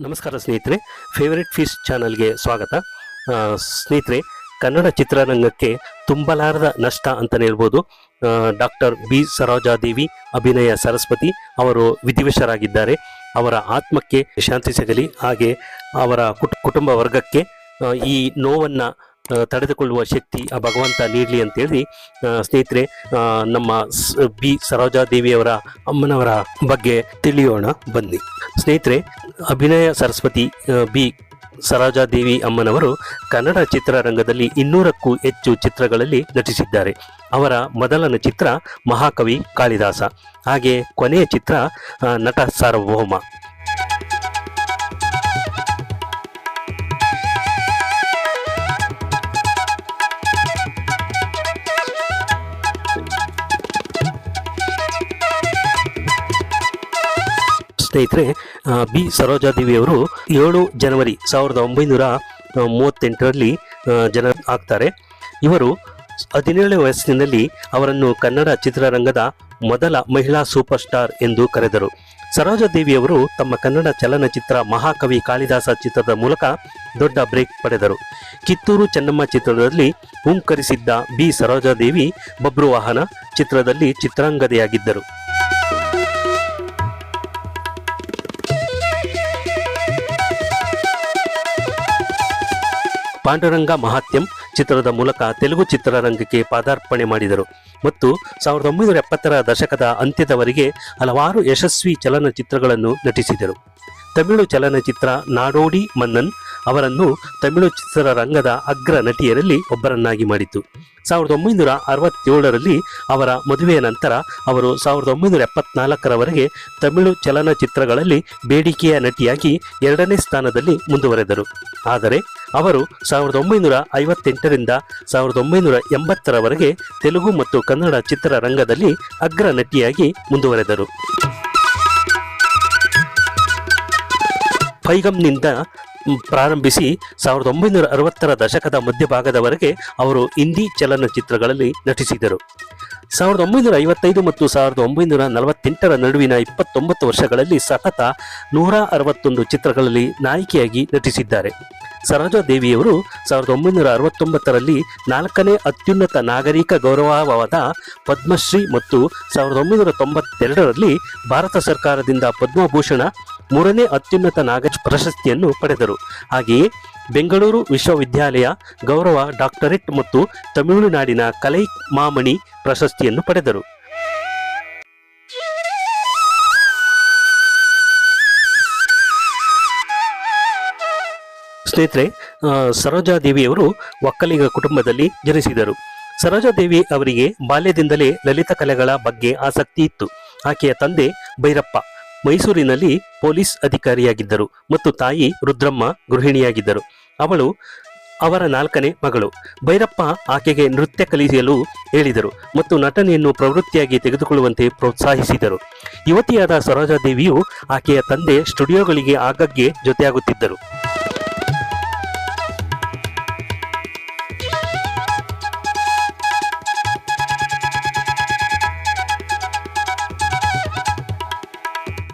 ನಮಸ್ಕಾರ ಸ್ನೇಹಿತರೆ favourite fish ಚಾನಲ್ಗೆ ಸ್ವಾಗತ. ಸ್ನೇಹಿತರೆ, ಕನ್ನಡ ಚಿತ್ರರಂಗಕ್ಕೆ ತುಂಬಲಾರದ ನಷ್ಟ ಅಂತಲೇ ಹೇಳ್ಬೋದು. ಡಾಕ್ಟರ್ ಬಿ ಸರೋಜಾದೇವಿ, ಅಭಿನಯ ಸರಸ್ವತಿ ಅವರು ವಿಧಿವಶರಾಗಿದ್ದಾರೆ. ಅವರ ಆತ್ಮಕ್ಕೆ ಶಾಂತಿ ಸಿಗಲಿ, ಹಾಗೆ ಅವರ ಕುಟ್- ಕುಟುಂಬ ವರ್ಗಕ್ಕೆ ಈ ನೋವನ್ನ ತಡೆದುಕೊಳ್ಳುವ ಶಕ್ತಿ ಆ ಭಗವಂತ ನೀಡಲಿ ಅಂತೇಳಿ ಸ್ನೇಹಿತರೆ ನಮ್ಮ ಬಿ ಬಿ ಸರೋಜಾದೇವಿಯವರ ಅಮ್ಮನವರ ಬಗ್ಗೆ ತಿಳಿಯೋಣ, ಬನ್ನಿ. ಸ್ನೇಹಿತರೆ, ಅಭಿನಯ ಸರಸ್ವತಿ ಬಿ ಸರೋಜಾದೇವಿ ಅಮ್ಮನವರು ಕನ್ನಡ ಚಿತ್ರರಂಗದಲ್ಲಿ ಇನ್ನೂರಕ್ಕೂ ಹೆಚ್ಚು ಚಿತ್ರಗಳಲ್ಲಿ ನಟಿಸಿದ್ದಾರೆ. ಅವರ ಮೊದಲನ ಚಿತ್ರ ಮಹಾಕವಿ ಕಾಳಿದಾಸ. ಹಾಗೆ ಕೊನೆಯ ಚಿತ್ರ ನಟ ಸಾರ್ವಭೌಮ. ಸ್ನೇಹಿತರೆ ಬಿ. ಬಿ ಸರೋಜಾದೇವಿಯವರು ಏಳು ಜನವರಿ ಸಾವಿರದ ಒಂಬೈನೂರ ಮೂವತ್ತೆಂಟರಲ್ಲಿ ಜನ ಆಗ್ತಾರೆ. ಇವರು ಹದಿನೇಳು ವಯಸ್ಸಿನಲ್ಲಿ ಅವರನ್ನು ಕನ್ನಡ ಚಿತ್ರರಂಗದ ಮೊದಲ ಮಹಿಳಾ ಸೂಪರ್ ಸ್ಟಾರ್ ಎಂದು ಕರೆದರು. ಸರೋಜಾದೇವಿಯವರು ತಮ್ಮ ಕನ್ನಡ ಚಲನಚಿತ್ರ ಮಹಾಕವಿ ಕಾಳಿದಾಸ ಚಿತ್ರದ ಮೂಲಕ ದೊಡ್ಡ ಬ್ರೇಕ್ ಪಡೆದರು. ಕಿತ್ತೂರು ಚೆನ್ನಮ್ಮ ಚಿತ್ರದಲ್ಲಿ ಹುಂಕರಿಸಿದ್ದ ಬಿ. ಸರೋಜಾದೇವಿ ಬಬ್ರುವಾಹನ ಚಿತ್ರದಲ್ಲಿ ಚಿತ್ರಾಂಗದೆಯಾಗಿದ್ದರು. ಪಾಂಡುರಂಗ ಮಹಾತ್ಯಂ ಚಿತ್ರದ ಮೂಲಕ ತೆಲುಗು ಚಿತ್ರರಂಗಕ್ಕೆ ಪಾದಾರ್ಪಣೆ ಮಾಡಿದರು. ಮತ್ತು ಸಾವಿರದ ಒಂಬೈನೂರ ಎಪ್ಪತ್ತರ ದಶಕದ ಅಂತ್ಯದವರೆಗೆ ಹಲವಾರು ಯಶಸ್ವಿ ಚಲನಚಿತ್ರಗಳನ್ನು ನಟಿಸಿದರು. ತಮಿಳು ಚಲನಚಿತ್ರ ನಾಡೋಡಿ ಮನ್ನನ್ ಅವರನ್ನು ತಮಿಳು ಚಿತ್ರರಂಗದ ಅಗ್ರ ನಟಿಯರಲ್ಲಿ ಒಬ್ಬರನ್ನಾಗಿ ಮಾಡಿತು. ಸಾವಿರದ ಒಂಬೈನೂರ ಅರವತ್ತೇಳರಲ್ಲಿ ಅವರ ಮದುವೆಯ ನಂತರ ಅವರು ಸಾವಿರದ ಒಂಬೈನೂರ ಎಪ್ಪತ್ನಾಲ್ಕರವರೆಗೆ ತಮಿಳು ಚಲನಚಿತ್ರಗಳಲ್ಲಿ ಬೇಡಿಕೆಯ ನಟಿಯಾಗಿ ಎರಡನೇ ಸ್ಥಾನದಲ್ಲಿ ಮುಂದುವರೆದರು. ಆದರೆ ಅವರು ಸಾವಿರದ ಒಂಬೈನೂರ ಐವತ್ತೆಂಟರಿಂದ ಸಾವಿರದ ಒಂಬೈನೂರ ಎಂಬತ್ತರವರೆಗೆ ತೆಲುಗು ಮತ್ತು ಕನ್ನಡ ಚಿತ್ರರಂಗದಲ್ಲಿ ಅಗ್ರ ನಟಿಯಾಗಿ ಮುಂದುವರೆದರು. ಪೈಗಂನಿಂದ ಪ್ರಾರಂಭಿಸಿ ಸಾವಿರದ ಒಂಬೈನೂರ ಅರವತ್ತರ ದಶಕದ ಮಧ್ಯಭಾಗದವರೆಗೆ ಅವರು ಹಿಂದಿ ಚಲನಚಿತ್ರಗಳಲ್ಲಿ ನಟಿಸಿದರು. ಸಾವಿರದ ಒಂಬೈನೂರ ಐವತ್ತೈದು ಮತ್ತು ಸಾವಿರದ ಒಂಬೈನೂರ ನಲವತ್ತೆಂಟರ ನಡುವಿನ ಇಪ್ಪತ್ತೊಂಬತ್ತು ವರ್ಷಗಳಲ್ಲಿ ಸತತ ನೂರ ಅರವತ್ತೊಂದು ಚಿತ್ರಗಳಲ್ಲಿ ನಾಯಕಿಯಾಗಿ ನಟಿಸಿದ್ದಾರೆ. ಸರೋಜಾ ದೇವಿಯವರು ಸಾವಿರದ ಒಂಬೈನೂರ ಅರವತ್ತೊಂಬತ್ತರಲ್ಲಿ ನಾಲ್ಕನೇ ಅತ್ಯುನ್ನತ ನಾಗರಿಕ ಗೌರವವಾದ ಪದ್ಮಶ್ರೀ ಮತ್ತು ಸಾವಿರದ ಒಂಬೈನೂರ ತೊಂಬತ್ತೆರಡರಲ್ಲಿ ಭಾರತ ಸರ್ಕಾರದಿಂದ ಪದ್ಮಭೂಷಣ ಮೂರನೇ ಅತ್ಯುನ್ನತ ನಾಗ ಪ್ರಶಸ್ತಿಯನ್ನು ಪಡೆದರು. ಹಾಗೆಯೇ ಬೆಂಗಳೂರು ವಿಶ್ವವಿದ್ಯಾಲಯ ಗೌರವ ಡಾಕ್ಟರೇಟ್ ಮತ್ತು ತಮಿಳುನಾಡಿನ ಕಲೈ ಮಾಮಣಿ ಪ್ರಶಸ್ತಿಯನ್ನು ಪಡೆದರು. ಸ್ನೇಹಿತರೆ ಸರೋಜಾದೇವಿಯವರು ಒಕ್ಕಲಿಗ ಕುಟುಂಬದಲ್ಲಿ ಜನಿಸಿದರು. ಸರೋಜಾದೇವಿ ಅವರಿಗೆ ಬಾಲ್ಯದಿಂದಲೇ ಲಲಿತ ಕಲೆಗಳ ಬಗ್ಗೆ ಆಸಕ್ತಿ ಇತ್ತು. ಆಕೆಯ ತಂದೆ ಭೈರಪ್ಪ. ಮೈಸೂರಿನಲ್ಲಿ ಪೊಲೀಸ್ ಅಧಿಕಾರಿಯಾಗಿದ್ದರು ಮತ್ತು ತಾಯಿ ರುದ್ರಮ್ಮ ಗೃಹಿಣಿಯಾಗಿದ್ದರು. ಅವಳು ಅವರ ನಾಲ್ಕನೇ ಮಗಳು. ಭೈರಪ್ಪ ಆಕೆಗೆ ನೃತ್ಯ ಕಲಿಸಲು ಹೇಳಿದರು ಮತ್ತು ನಟನೆಯನ್ನು ಪ್ರವೃತ್ತಿಯಾಗಿ ತೆಗೆದುಕೊಳ್ಳುವಂತೆ ಪ್ರೋತ್ಸಾಹಿಸಿದರು. ಯುವತಿಯಾದ ಸರೋಜಾದೇವಿಯು ಆಕೆಯ ತಂದೆ ಸ್ಟುಡಿಯೋಗಳಿಗೆ ಆಗಾಗ್ಗೆ ಜೊತೆಯಾಗುತ್ತಿದ್ದರು.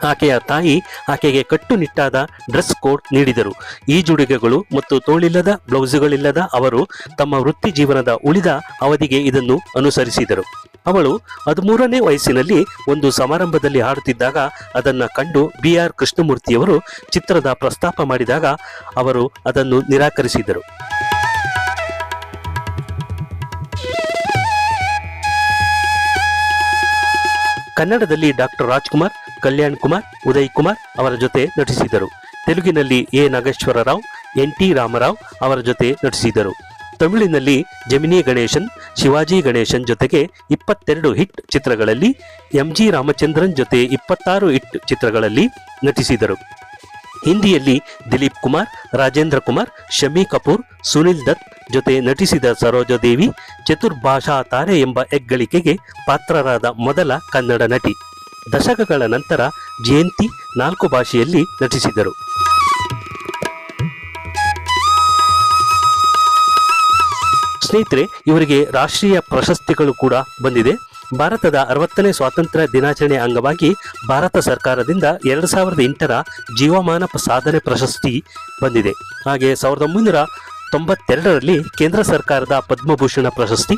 ಆಕೆಯ ತಾಯಿ ಆಕೆಗೆ ಕಟ್ಟುನಿಟ್ಟಾದ ಡ್ರೆಸ್ ಕೋಡ್ ನೀಡಿದರು. ಈಜುಡುಗೆಗಳು ಮತ್ತು ತೋಳಿಲ್ಲದ ಬ್ಲೌಸುಗಳಿಲ್ಲದ ಅವರು ತಮ್ಮ ವೃತ್ತಿ ಜೀವನದ ಉಳಿದ ಅವಧಿಗೆ ಇದನ್ನು ಅನುಸರಿಸಿದರು. ಅವಳು ಹದಿಮೂರನೇ ವಯಸ್ಸಿನಲ್ಲಿ ಒಂದು ಸಮಾರಂಭದಲ್ಲಿ ಹಾಡುತ್ತಿದ್ದಾಗ ಅದನ್ನು ಕಂಡು ಬಿ ಆರ್ ಕೃಷ್ಣಮೂರ್ತಿಯವರು ಚಿತ್ರದ ಪ್ರಸ್ತಾಪ ಮಾಡಿದಾಗ ಅವರು ಅದನ್ನು ನಿರಾಕರಿಸಿದರು. ಕನ್ನಡದಲ್ಲಿ ಡಾಕ್ಟರ್ ರಾಜ್ಕುಮಾರ್, ಕಲ್ಯಾಣ್ ಕುಮಾರ್, ಉದಯ್ ಕುಮಾರ್ ಅವರ ಜೊತೆ ನಟಿಸಿದರು. ತೆಲುಗಿನಲ್ಲಿ A. Nageswara Rao N. T. Ramarao ಅವರ ಜೊತೆ ನಟಿಸಿದರು. ತಮಿಳಿನಲ್ಲಿ ಜಮಿನಿ ಗಣೇಶನ್, ಶಿವಾಜಿ ಗಣೇಶನ್ ಜೊತೆಗೆ ಇಪ್ಪತ್ತೆರಡು ಹಿಟ್ ಚಿತ್ರಗಳಲ್ಲಿ, ಎಂ. ಜಿ. ರಾಮಚಂದ್ರನ್ ಜೊತೆ ಇಪ್ಪತ್ತಾರು ಹಿಟ್ ಚಿತ್ರಗಳಲ್ಲಿ ನಟಿಸಿದರು. ಹಿಂದಿಯಲ್ಲಿ ದಿಲೀಪ್ ಕುಮಾರ್, ರಾಜೇಂದ್ರ ಕುಮಾರ್, ಶಮಿ ಕಪೂರ್, ಸುನಿಲ್ ದತ್ ಜೊತೆ ನಟಿಸಿದ ಸರೋಜದೇವಿ ಚತುರ್ಭಾಷಾ ತಾರೆ ಎಂಬ ಹೆಗ್ಗಳಿಕೆಗೆ ಪಾತ್ರರಾದ ಮೊದಲ ಕನ್ನಡ ನಟಿ. ದಶಕಗಳ ನಂತರ ಜಯಂತಿ ನಾಲ್ಕು ಭಾಷೆಯಲ್ಲಿ ನಟಿಸಿದರು. ಸ್ನೇಹಿತರೆ, ಇವರಿಗೆ ರಾಷ್ಟ್ರೀಯ ಪ್ರಶಸ್ತಿಗಳು ಕೂಡ ಬಂದಿದೆ. ಭಾರತದ ಅರವತ್ತನೇ ಸ್ವಾತಂತ್ರ್ಯ ದಿನಾಚರಣೆ ಅಂಗವಾಗಿ ಭಾರತ ಸರ್ಕಾರದಿಂದ ಎರಡು ಸಾವಿರದ ಎಂಟರ ಜೀವಮಾನ ಸಾಧನೆ ಪ್ರಶಸ್ತಿ ಬಂದಿದೆ. ಹಾಗೆ ಸಾವಿರದ ಒಂಬೈನೂರ ತೊಂಬತ್ತೆರಡರಲ್ಲಿ ಕೇಂದ್ರ ಸರ್ಕಾರದ ಪದ್ಮಭೂಷಣ ಪ್ರಶಸ್ತಿ,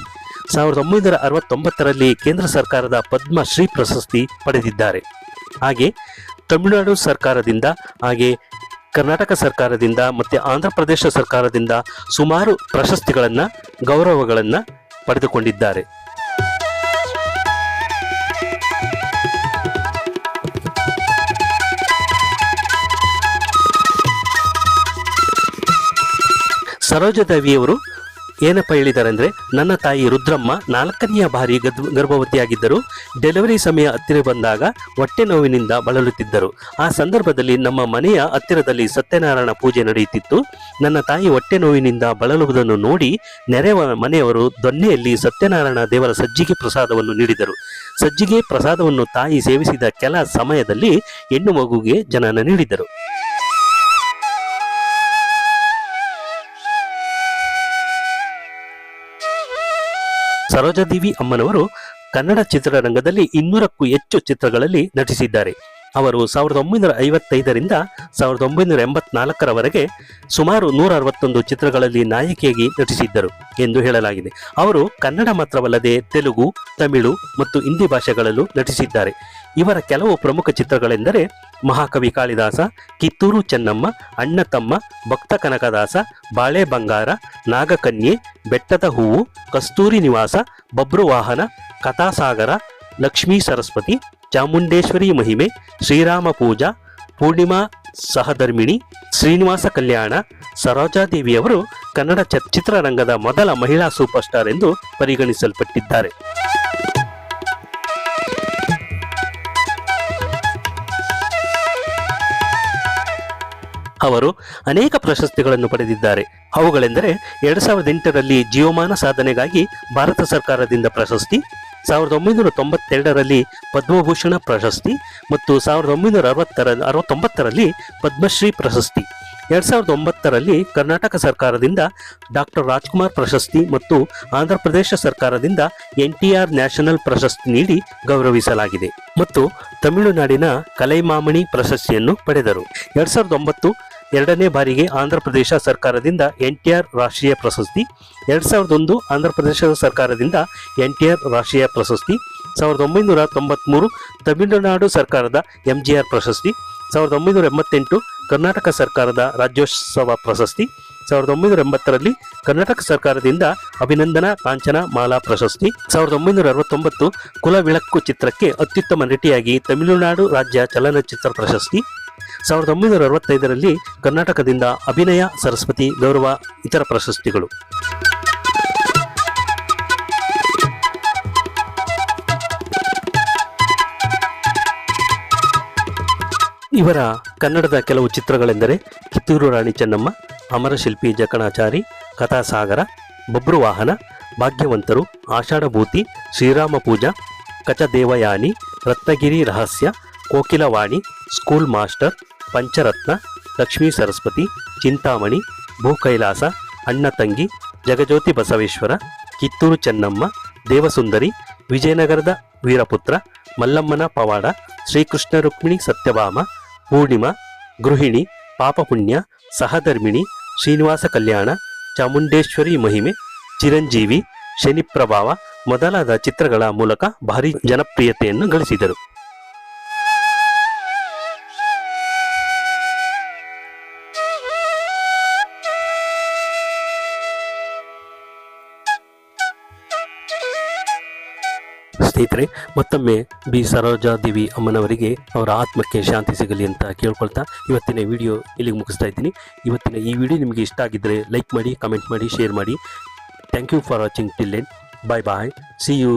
ಸಾವಿರದ ಒಂಬೈನೂರ ಅರವತ್ತೊಂಬತ್ತರಲ್ಲಿ ಕೇಂದ್ರ ಸರ್ಕಾರದ ಪದ್ಮಶ್ರೀ ಪ್ರಶಸ್ತಿ ಪಡೆದಿದ್ದಾರೆ. ಹಾಗೆ ತಮಿಳುನಾಡು ಸರ್ಕಾರದಿಂದ, ಹಾಗೆ ಕರ್ನಾಟಕ ಸರ್ಕಾರದಿಂದ ಮತ್ತು ಆಂಧ್ರ ಪ್ರದೇಶ ಸರ್ಕಾರದಿಂದ ಸುಮಾರು ಪ್ರಶಸ್ತಿಗಳನ್ನು, ಗೌರವಗಳನ್ನು ಪಡೆದುಕೊಂಡಿದ್ದಾರೆ. ಸರೋಜದೇವಿಯವರು ಏನಪ್ಪ ಹೇಳಿದ್ದಾರೆ ಅಂದರೆ ನನ್ನ ತಾಯಿ ರುದ್ರಮ್ಮ ನಾಲ್ಕನೆಯ ಬಾರಿ ಗದ್, ಗರ್ಭವತಿಯಾಗಿದ್ದರು. ಡೆಲಿವರಿ ಸಮಯ ಹತ್ತಿರ ಬಂದಾಗ ಹೊಟ್ಟೆ ನೋವಿನಿಂದ ಬಳಲುತ್ತಿದ್ದರು. ಆ ಸಂದರ್ಭದಲ್ಲಿ ನಮ್ಮ ಮನೆಯ ಹತ್ತಿರದಲ್ಲಿ ಸತ್ಯನಾರಾಯಣ ಪೂಜೆ ನಡೆಯುತ್ತಿತ್ತು. ನನ್ನ ತಾಯಿ ಹೊಟ್ಟೆ ನೋವಿನಿಂದ ಬಳಲುವುದನ್ನು ನೋಡಿ ನೆರೆವ ಮನೆಯವರು ದೊನ್ನೆಯಲ್ಲಿ ಸತ್ಯನಾರಾಯಣ ದೇವರ ಸಜ್ಜಿಗೆ ಪ್ರಸಾದವನ್ನು ನೀಡಿದರು. ಸಜ್ಜಿಗೆ ಪ್ರಸಾದವನ್ನು ತಾಯಿ ಸೇವಿಸಿದ ಕೆಲ ಸಮಯದಲ್ಲಿ ಹೆಣ್ಣು ಮಗುಗೆ ಜನನ ನೀಡಿದರು. ಸರೋಜದೇವಿ ಅಮ್ಮನವರು ಕನ್ನಡ ಚಿತ್ರರಂಗದಲ್ಲಿ ಇನ್ನೂರಕ್ಕೂ ಹೆಚ್ಚು ಚಿತ್ರಗಳಲ್ಲಿ ನಟಿಸಿದ್ದಾರೆ. ಅವರು ಸಾವಿರದ ಒಂಬೈನೂರ ಐವತ್ತೈದರಿಂದ ಸಾವಿರದ ಒಂಬೈನೂರ ಎಂಬತ್ನಾಲ್ಕರವರೆಗೆ ಸುಮಾರು ನೂರ ಅರವತ್ತೊಂದು ಚಿತ್ರಗಳಲ್ಲಿ ನಾಯಕಿಯಾಗಿ ನಟಿಸಿದ್ದರು ಎಂದು ಹೇಳಲಾಗಿದೆ. ಅವರು ಕನ್ನಡ ಮಾತ್ರವಲ್ಲದೆ ತೆಲುಗು, ತಮಿಳು ಮತ್ತು ಹಿಂದಿ ಭಾಷೆಗಳಲ್ಲೂ ನಟಿಸಿದ್ದಾರೆ. ಇವರ ಕೆಲವು ಪ್ರಮುಖ ಚಿತ್ರಗಳೆಂದರೆ ಮಹಾಕವಿ ಕಾಳಿದಾಸ, ಕಿತ್ತೂರು ಚೆನ್ನಮ್ಮ ಅಣ್ಣ ತಮ್ಮ ಭಕ್ತ ಕನಕದಾಸ, ಬಾಳೆ ಬಂಗಾರ, ನಾಗಕನ್ಯೆ, ಬೆಟ್ಟದ ಹೂವು, ಕಸ್ತೂರಿ ನಿವಾಸ ಬಬ್ರುವಾಹನ ಕಥಾಸಾಗರ, ಲಕ್ಷ್ಮೀ ಸರಸ್ವತಿ ಚಾಮುಂಡೇಶ್ವರಿ ಮಹಿಮೆ, ಶ್ರೀರಾಮ ಪೂಜಾ, ಪೂರ್ಣಿಮಾ ಸಹಧರ್ಮಿಣಿ, ಶ್ರೀನಿವಾಸ ಕಲ್ಯಾಣ ಸರೋಜಾದೇವಿಯವರು ಕನ್ನಡ ಚಿತ್ರರಂಗದ ಮೊದಲ ಮಹಿಳಾ ಸೂಪರ್ ಸ್ಟಾರ್ ಎಂದು ಪರಿಗಣಿಸಲ್ಪಟ್ಟಿದ್ದಾರೆ. ಅವರು ಅನೇಕ ಪ್ರಶಸ್ತಿಗಳನ್ನು ಪಡೆದಿದ್ದಾರೆ. ಅವುಗಳೆಂದರೆ ಎರಡ್ ಸಾವಿರದ ಎಂಟರಲ್ಲಿ ಜೀವಮಾನ ಸಾಧನೆಗಾಗಿ ಭಾರತ ಸರ್ಕಾರದಿಂದ ಪ್ರಶಸ್ತಿ ಸಾವಿರದ ಒಂಬೈನೂರ ತೊಂಬತ್ತೆರಡರಲ್ಲಿ ಪದ್ಮಭೂಷಣ ಪ್ರಶಸ್ತಿ ಮತ್ತು ಸಾವಿರದ ಒಂಬೈನೂರ ಅರವತ್ತರ, ಅರವತ್ತೊಂಬತ್ತರಲ್ಲಿ ಪದ್ಮಶ್ರೀ ಪ್ರಶಸ್ತಿ. ಎರಡ್ ಸಾವಿರದ ಒಂಬತ್ತರಲ್ಲಿ ಕರ್ನಾಟಕ ಸರ್ಕಾರದಿಂದ ಡಾಕ್ಟರ್ ರಾಜ್ಕುಮಾರ್ ಪ್ರಶಸ್ತಿ ಮತ್ತು ಆಂಧ್ರ ಪ್ರದೇಶ ಸರ್ಕಾರದಿಂದ ಎನ್ ಟಿ ಆರ್ ನ್ಯಾಷನಲ್ ಪ್ರಶಸ್ತಿ ನೀಡಿ ಗೌರವಿಸಲಾಗಿದೆ. ಮತ್ತು ತಮಿಳುನಾಡಿನ ಕಲೈಮಾಮಣಿ ಪ್ರಶಸ್ತಿಯನ್ನು ಪಡೆದರು. ಎರಡ್ ಸಾವಿರದ ಒಂಬತ್ತು ಎರಡನೇ ಬಾರಿಗೆ ಆಂಧ್ರ ಪ್ರದೇಶ ಸರ್ಕಾರದಿಂದ ಎನ್ ಟಿ ಆರ್ ರಾಷ್ಟ್ರೀಯ ಪ್ರಶಸ್ತಿ, ಎರಡ್ ಸಾವಿರದ ಒಂದು ಆಂಧ್ರ ಪ್ರದೇಶ ಸರ್ಕಾರದಿಂದ ಎನ್ ಟಿ ಆರ್ ರಾಷ್ಟ್ರೀಯ ಪ್ರಶಸ್ತಿ ಸಾವಿರದ ಒಂಬೈನೂರ ತೊಂಬತ್ಮೂರು ತಮಿಳುನಾಡು ಸರ್ಕಾರದ ಎಂ ಜಿ ಆರ್ ಪ್ರಶಸ್ತಿ ಸಾವಿರದ ಒಂಬೈನೂರ ಎಂಬತ್ತೆಂಟು ಕರ್ನಾಟಕ ಸರ್ಕಾರದ ರಾಜ್ಯೋತ್ಸವ ಪ್ರಶಸ್ತಿ ಸಾವಿರದ ಒಂಬೈನೂರ ಎಂಬತ್ತರಲ್ಲಿ ಕರ್ನಾಟಕ ಸರ್ಕಾರದಿಂದ ಅಭಿನಂದನಾ ಕಾಂಚನ ಮಾಲಾ ಪ್ರಶಸ್ತಿ ಸಾವಿರದ ಒಂಬೈನೂರ ಅರವತ್ತೊಂಬತ್ತು ಕುಲವಿಳಕ್ಕು ಚಿತ್ರಕ್ಕೆ ಅತ್ಯುತ್ತಮ ನಟಿಯಾಗಿ ತಮಿಳುನಾಡು ರಾಜ್ಯ ಚಲನಚಿತ್ರ ಪ್ರಶಸ್ತಿ ಸಾವಿರದ ಒಂಬೈನೂರ ಅರವತ್ತೈದರಲ್ಲಿ ಕರ್ನಾಟಕದಿಂದ ಅಭಿನಯ, ಸರಸ್ವತಿ, ಗೌರವ, ಇತರ ಪ್ರಶಸ್ತಿಗಳು. ಇವರ ಕನ್ನಡದ ಕೆಲವು ಚಿತ್ರಗಳೆಂದರೆ ಕಿತ್ತೂರು ರಾಣಿ ಚೆನ್ನಮ್ಮ ಅಮರಶಿಲ್ಪಿ ಜಕಣಾಚಾರಿ ಕಥಾಸಾಗರ ಬಬ್ರು ವಾಹನ, ಭಾಗ್ಯವಂತರು, ಆಷಾಢಭೂತಿ, ಶ್ರೀರಾಮ ಪೂಜಾ, ಕಚದೇವಯಾನಿ, ರತ್ನಗಿರಿ ರಹಸ್ಯ ಕೋಕಿಲವಾಣಿ, ಸ್ಕೂಲ್ ಮಾಸ್ಟರ್, ಪಂಚರತ್ನ, ಲಕ್ಷ್ಮೀ ಸರಸ್ವತಿ, ಚಿಂತಾಮಣಿ, ಭೂಕೈಲಾಸ ಅಣ್ಣ ತಂಗಿ ಜಗಜ್ಯೋತಿ ಬಸವೇಶ್ವರ, ಕಿತ್ತೂರು ಚೆನ್ನಮ್ಮ, ದೇವಸುಂದರಿ, ವಿಜಯನಗರದ ವೀರಪುತ್ರ, ಮಲ್ಲಮ್ಮನ ಪವಾಡ, ಶ್ರೀಕೃಷ್ಣ ರುಕ್ಮಿಣಿ ಸತ್ಯಭಾಮ, ಪೂರ್ಣಿಮಾ, ಗೃಹಿಣಿ, ಪಾಪಪುಣ್ಯ, ಸಹಧರ್ಮಿಣಿ, ಶ್ರೀನಿವಾಸ ಕಲ್ಯಾಣ, ಚಾಮುಂಡೇಶ್ವರಿ ಮಹಿಮೆ, ಚಿರಂಜೀವಿ, ಶನಿಪ್ರಭಾವ ಮೊದಲಾದ ಚಿತ್ರಗಳ ಮೂಲಕ ಭಾರಿ ಜನಪ್ರಿಯತೆಯನ್ನು ಗಳಿಸಿದರು. ಸ್ನೇಹಿತರೆ, ಮತ್ತೊಮ್ಮೆ ಬಿ. ಸರೋಜಾದೇವಿ ಅಮ್ಮನವರಿಗೆ ಅವರ ಆತ್ಮಕ್ಕೆ ಶಾಂತಿ ಸಿಗಲಿ ಅಂತ ಕೇಳ್ಕೊಳ್ತಾ ಇವತ್ತಿನ ವಿಡಿಯೋ ಇಲ್ಲಿಗೆ ಮುಗಿಸ್ತಾ ಇದ್ದೀನಿ. ಇವತ್ತಿನ ಈ ವಿಡಿಯೋ ನಿಮಗೆ ಇಷ್ಟ ಆಗಿದ್ದರೆ ಲೈಕ್ ಮಾಡಿ, ಕಮೆಂಟ್ ಮಾಡಿ, ಶೇರ್ ಮಾಡಿ. Thank you for watching till end bye bye see you